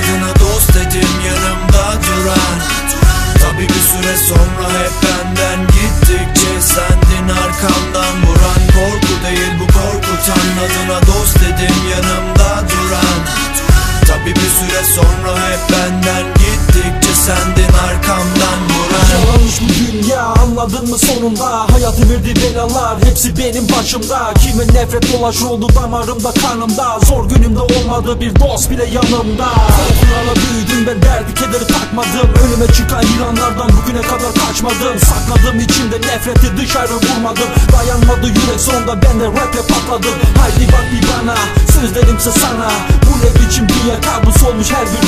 Adını dost dedim yanımda duran. Tabi bir süre sonra hep benden gittikçe Sendin arkamdan vuran. Korku değil bu korkutan Adına dost dedim yanımda duran. Tabi bir süre sonra hep ben mı sonunda? Hayatı verdi belalar hepsi benim başımda. Kime nefret dolaş oldu damarımda kanımda Zor günümde olmadı bir dost bile yanımda. Korkularla büyüdüm ben derdi kederi takmadım. Önüme çıkan yılanlardan bugüne kadar kaçmadım. Sakladım içimde nefreti dışarı vurmadım. Dayanmadı yürek sonunda ben de raple patladım. Haydi bak bir bana sözlerimse sana. Bu ne biçim dünya kabus olmuş her bir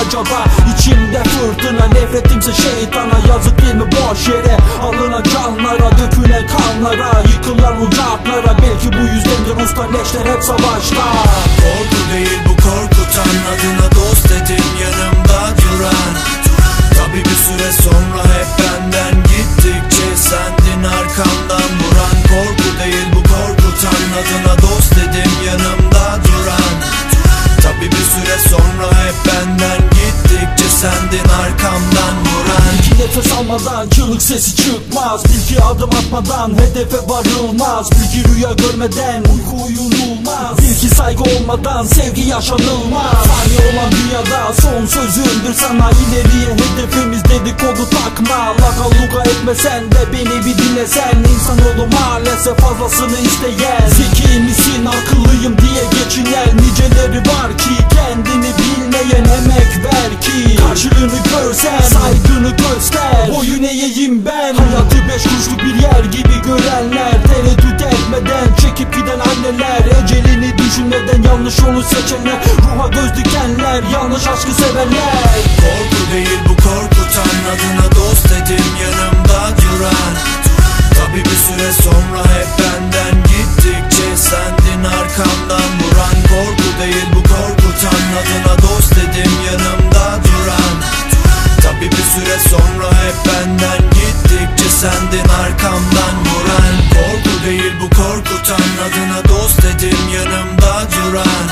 acaba? İçimde fırtına nefretimse şeytana. Yazık değil mi? Boş yere alınan canlara Dökülen kanlara. Yıkılan ocaklara Belki bu yüzdendir usta leşler hep savaşta. Korku değil bu korkutan. Adına dost dedim yanımda duran. Tabi bir süre sonra hep benden gittikçe sendin arkamdan vuran. Korku değil bu korkutan. Adına dost dedim yanımda duran. Tabi bir süre sonra hep benden gittikçe sendin arkamdan vuran. İki nefes almadan çığlık sesi çıkmaz. Bil ki adım atmadan hedefe varılmaz. Bil ki rüya görmeden uyku uyunulmaz. Bil ki saygı olmadan sevgi yaşanılmaz. Fani olan dünyada son sözümdür sana. İleriye hedefimiz dedikodu takma. Laka luka etmesen de beni bir dinlesen. İnsanoğlu maalesef fazlasını isteyen. Zeki misin akıllıyım diye Karşılığını görsen saygını göster. Boyun eğeyim ben Hayatı beş kuruşluk bir yer gibi görenler. Tereddüt etmeden çekip giden anneler. Ecelini düşünmeden yanlış yolu seçenler. Ruha göz dikenler yanlış aşkı sevenler. Korku değil bu korkutan adına dost dedim yanımda duran. Tabi bir süre sonra hep benden gittikçe sendin arkamdan vuran. Korku değil bu korkutan adına hep benden. Gittikçe sendin arkamdan vuran. Korku değil bu korkutan. Adına dost dedim yanımda duran.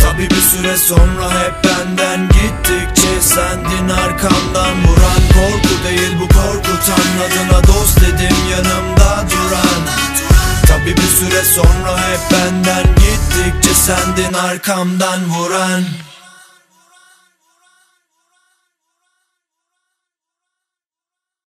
Tabi bir süre sonra hep benden. Gittikçe sendin arkamdan vuran. Korku değil bu korkutan. Adına dost dedim yanımda duran. Tabi bir süre sonra hep benden. Gittikçe sendin arkamdan vuran